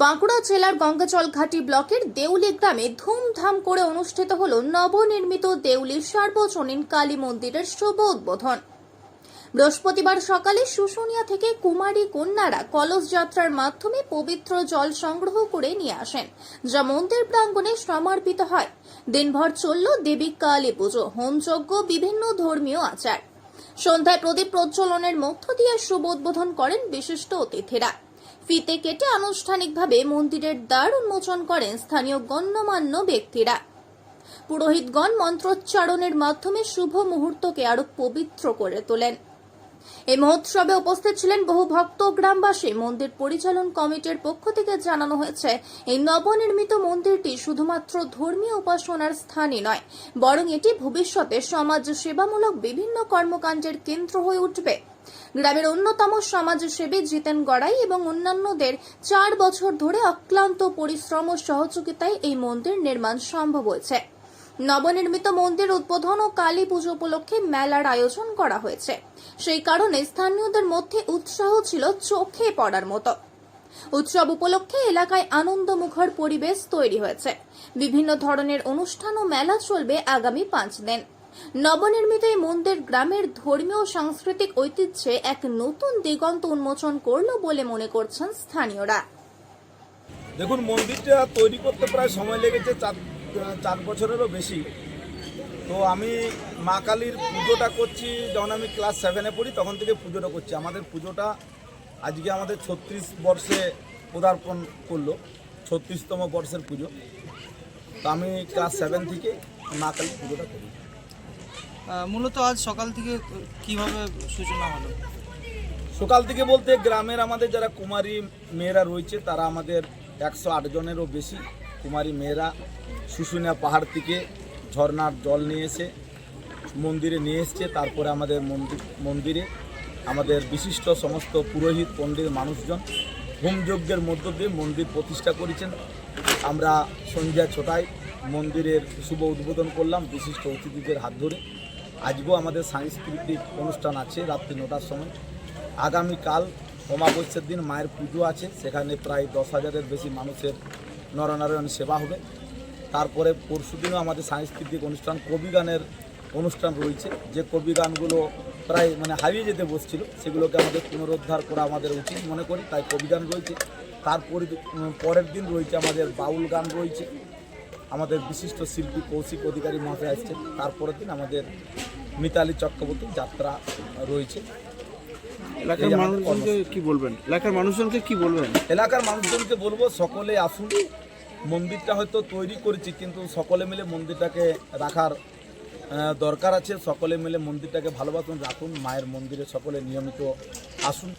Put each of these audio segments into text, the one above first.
বাঁকুড়া জেলার গঙ্গাজল ঘাটি ব্লকের দেউলি গ্রামে ধুমধাম করে অনুষ্ঠিত হল নবনির্মিত দেউলি সার্বজনীন কালী মন্দিরের শুভ উদ্বোধন। বৃহস্পতিবার সকালে শুশুনিয়া থেকে কুমারী কন্যারা কলস যাত্রার মাধ্যমে পবিত্র জল সংগ্রহ করে নিয়ে আসেন, যা মন্দির প্রাঙ্গণে সমর্পিত হয়। দিনভর চলল দেবী কালী পুজো, হোমযজ্ঞ, বিভিন্ন ধর্মীয় আচার। সন্ধ্যায় প্রদীপ প্রজ্বলনের মধ্য দিয়ে শুভ উদ্বোধন করেন বিশিষ্ট অতিথিরা। ফিতে কেটে আনুষ্ঠানিকভাবে মন্দিরের দ্বার উন্মোচন করেন স্থানীয় গণ্যমান্য ব্যক্তিরা। পুরোহিতগণ মন্ত্রোচ্চারণের মাধ্যমে শুভ মুহূর্তকে আরও পবিত্র করে তোলেন। এই মহোৎসবে উপস্থিত ছিলেন বহু ভক্ত গ্রামবাসী। মন্দির পরিচালন কমিটির পক্ষ থেকে জানানো হয়েছে, এই নবনির্মিত মন্দিরটি শুধুমাত্র ধর্মীয় উপাসনার স্থানই নয়, বরং এটি ভবিষ্যতে সমাজ সেবামূলক বিভিন্ন কর্মকাণ্ডের কেন্দ্র হয়ে উঠবে। গ্রামের অন্যতম সমাজসেবী জিতেন গড়াই এবং অন্যান্যদের চার বছর ধরে অক্লান্ত পরিশ্রম ও সহযোগিতায় এই মন্দির নির্মাণ সম্ভব হয়েছে। নবনির্মিত মন্দির উদ্বোধন ও কালী পুজো উপলক্ষে মেলার আয়োজন করা হয়েছে। সেই কারণে স্থানীয়দের মধ্যে উৎসাহ ছিল চোখে পড়ার মতো। উৎসব উপলক্ষে এলাকায় আনন্দমুখর পরিবেশ তৈরি হয়েছে। বিভিন্ন ধরনের অনুষ্ঠান ও মেলা চলবে আগামী পাঁচ দিন। নবনির্মিত এই মন্দির গ্রামের ধর্মীয় সাংস্কৃতিক ঐতিহ্যে এক নতুন দিগন্ত উন্মোচন করল বলে মনে করছেন স্থানীয়রা। দেখুন, মন্দিরটা তৈরি করতে প্রায় সময় লেগেছে চার চার বছরেরও বেশি। তো আমি মা কালীর পুজোটা করছি যখন আমি ক্লাস সেভেনে পড়ি তখন থেকে পুজোটা করছি। আমাদের পুজোটা আজকে আমাদের ছত্রিশ বর্ষে পদার্পণ করল ছত্রিশতম বর্ষের পুজো। তো আমি ক্লাস সেভেন থেকে মা কালীর পুজোটা করি। মূলত আজ সকাল থেকে কীভাবে সূচনা হলো? সকাল থেকে বলতে গ্রামের আমাদের যারা কুমারী মেয়েরা রয়েছে তারা আমাদের একশো আট জনেরও বেশি। কুমারী মেয়েরা শুশুনিয়া পাহাড় থেকে ঝর্ণার জল নিয়ে এসে মন্দিরে নিয়ে এসছে। তারপরে আমাদের মন্দির মন্দিরে আমাদের বিশিষ্ট সমস্ত পুরোহিত, পণ্ডিত মানুষজন হোমযজ্ঞের মধ্য দিয়ে মন্দির প্রতিষ্ঠা করেছেন। আমরা সন্ধ্যা ছটায় মন্দিরের শুভ উদ্বোধন করলাম বিশিষ্ট অতিথিদের হাত ধরে। আজকেও আমাদের সাংস্কৃতিক অনুষ্ঠান আছে রাত্রি নটার সময়। আগামীকাল অমাবস্যার দিন মায়ের পুজো আছে, সেখানে প্রায় দশ হাজারের বেশি মানুষের নরনারায়ণ সেবা হবে। তারপরে পরশুদিনও আমাদের সাংস্কৃতিক অনুষ্ঠান কবি গানের অনুষ্ঠান রয়েছে। যে কবি গানগুলো প্রায় মানে হারিয়ে যেতে বসছিল সেগুলোকে আমাদের পুনরুদ্ধার করা আমাদের উচিত মনে করি তাই কবি গান রয়েছে। তারপরে পরের দিন রয়েছে আমাদের বাউল গান রয়েছে। আমাদের বিশিষ্ট শিল্পী কৌশিক অধিকারী মহাশয় আসছেন। তারপরের দিন আমাদের মিতালি চক্রবর্তী যাত্রা রয়েছে। এলাকার মানুষজনকে কি বলবেন? এলাকার মানুষজনকে কি বলবেন? এলাকার মানুষজনকে বলব সকলে আসুন। মন্দিরটা হয়তো তৈরি করেছি, কিন্তু সকলে মিলে মন্দিরটাকে রাখার দরকার আছে। সকলে মিলে মন্দিরটাকে ভালোবাসুন, রাখুন, মায়ের মন্দিরে সকলে নিয়মিত আসুন।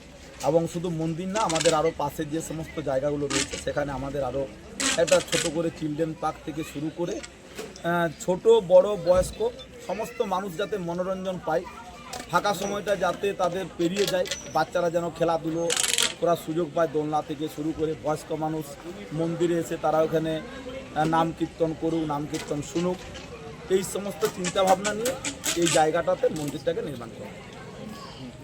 এবং শুধু মন্দির না, আমাদের আরও পাশে যে সমস্ত জায়গাগুলো রয়েছে, সেখানে আমাদের আরও একটা ছোট করে চিলড্রেন পার্ক থেকে শুরু করে ছোট, বড়, বয়স্ক, সমস্ত মানুষ যাতে মনোরঞ্জন পায়। ফাঁকা সময়টা যাতে তাদের পেরিয়ে যায়, বাচ্চারা যেন খেলাধুলো করার সুযোগ পায় দোলনা থেকে শুরু করে বয়স্ক মানুষ মন্দিরে এসে তারা ওখানে নাম কীর্তন করুক, নাম কীর্তন শুনুক। এই সমস্ত চিন্তাভাবনা নিয়ে এই জায়গাটাতে মন্দিরটাকে নির্মাণ করা